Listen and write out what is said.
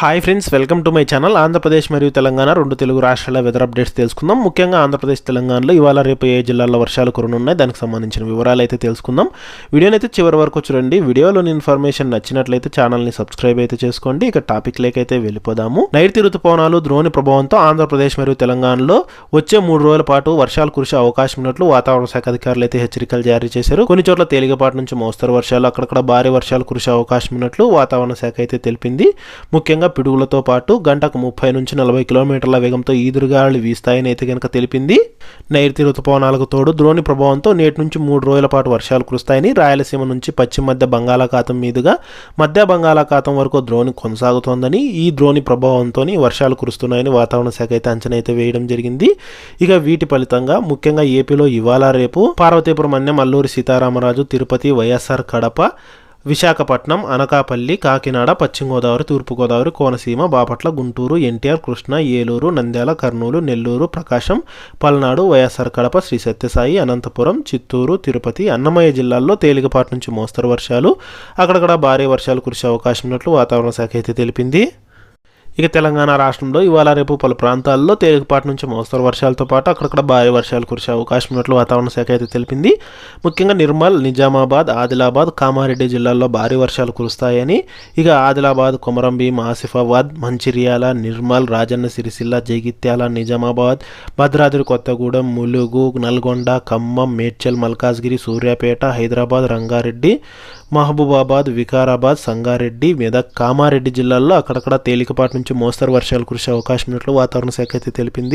Hi friends welcome to my channel Andhra Pradesh మరియు తెలంగాణ రెండు తెలుగు రాష్ట్రాల వెదర్ అప్డేట్స్ తెలుసుకుందాం. ముఖ్యంగా ఆంధ్రప్రదేశ్ తెలంగాణలో ఇవాళ రేపు ఏ జిల్లాల్లో వర్షాలు కురనున్నాయి? దానికి సంబంధించిన వివరాలు అయితే తెలుసుకుందాం. వీడియోని అయితే చివరి వరకు చూడండి. వీడియోలోని ఇన్ఫర్మేషన్ నచ్చినట్లయితే ఛానల్ని సబ్స్క్రైబ్ అయితే చేసుకోండి. ఇక టాపిక్ లేకైతే వెళ్ళిపోదాము. నైరుతి ఋతుపవనాలు ద్రోణి ప్రభావంతో ఆంధ్రప్రదేశ్ మరియు తెలంగాణలో వచ్చే మూడు రోజుల పాటు వర్షాలు కురిసే అవకాశం ఉన్నట్లు వాతావరణ శాఖ అధికారులు అయితే హెచ్చరికలు జారీ చేశారు. కొన్ని చోట్ల తేలికపాటి నుంచి మోస్తరు వర్షాలు అక్కడక్కడ భారీ వర్షాలు కురిసే అవకాశం ఉన్నట్లు వాతావరణ శాఖ అయితే తెలిపింది. ముఖ్యంగా పిడుగులతో పాటు గంటకు ముప్పై నుంచి నలభై కిలోమీటర్ల వేగంతో ఈదురుగాలు వీస్తాయని అయితే కనుక తెలిపింది. నైరుతి ఋతుపవనాలకు తోడు ద్రోణి ప్రభావంతో నేటి నుంచి మూడు రోజుల పాటు వర్షాలు కురుస్తాయని రాయలసీమ నుంచి పశ్చిమ మధ్య బంగాళాఖాతం మీదుగా మధ్య బంగాళాఖాతం వరకు ద్రోణి కొనసాగుతోందని ఈ ద్రోణి ప్రభావంతో వర్షాలు కురుస్తున్నాయని వాతావరణ శాఖ అయితే అంచనా అయితే వేయడం జరిగింది. ఇక వీటి ఫలితంగా ముఖ్యంగా ఏపీలో ఇవాళ రేపు పార్వతీపురం అన్యం అల్లూరి సీతారామరాజు తిరుపతి వైఎస్ఆర్ కడప విశాఖపట్నం అనకాపల్లి కాకినాడ పశ్చిమ గోదావరి తూర్పుగోదావరి కోనసీమ బాపట్ల గుంటూరు ఎన్టీఆర్ కృష్ణ ఏలూరు నంద్యాల కర్నూలు నెల్లూరు ప్రకాశం పల్నాడు వైఎస్ఆర్ కడప శ్రీ సత్యసాయి అనంతపురం చిత్తూరు తిరుపతి అన్నమయ్య జిల్లాల్లో తేలికపాటి నుంచి మోస్తరు వర్షాలు. అక్కడక్కడ భారీ వర్షాలు కురిసే అవకాశం ఉన్నట్లు వాతావరణ శాఖ అయితే తెలిపింది. ఇక తెలంగాణ రాష్ట్రంలో ఇవాళ రేపు పలు ప్రాంతాల్లో తేలికపాటి నుంచి మోస్తరు వర్షాలతో పాటు అక్కడక్కడ భారీ వర్షాలు కురిసే అవకాశం ఉన్నట్లు వాతావరణ శాఖ అయితే తెలిపింది. ముఖ్యంగా నిర్మల్ నిజామాబాద్ ఆదిలాబాద్ కామారెడ్డి జిల్లాల్లో భారీ వర్షాలు కురుస్తాయని ఇక ఆదిలాబాద్ కొమరంభీం ఆసిఫాబాద్ మంచిర్యాల నిర్మల్ రాజన్న సిరిసిల్ల జగిత్యాల నిజామాబాద్ భద్రాద్రి కొత్తగూడెం ములుగు నల్గొండ ఖమ్మం మేడ్చల్ మల్కాజ్గిరి సూర్యాపేట హైదరాబాద్ రంగారెడ్డి మహబూబాబాద్ వికారాబాద్ సంగారెడ్డి మెదక్ కామారెడ్డి జిల్లాల్లో అక్కడక్కడ తేలికపాటి నుంచి మోస్తరు వర్షాలు కురిసే అవకాశం ఉన్నట్లు వాతావరణ శాఖ అయితే తెలిపింది.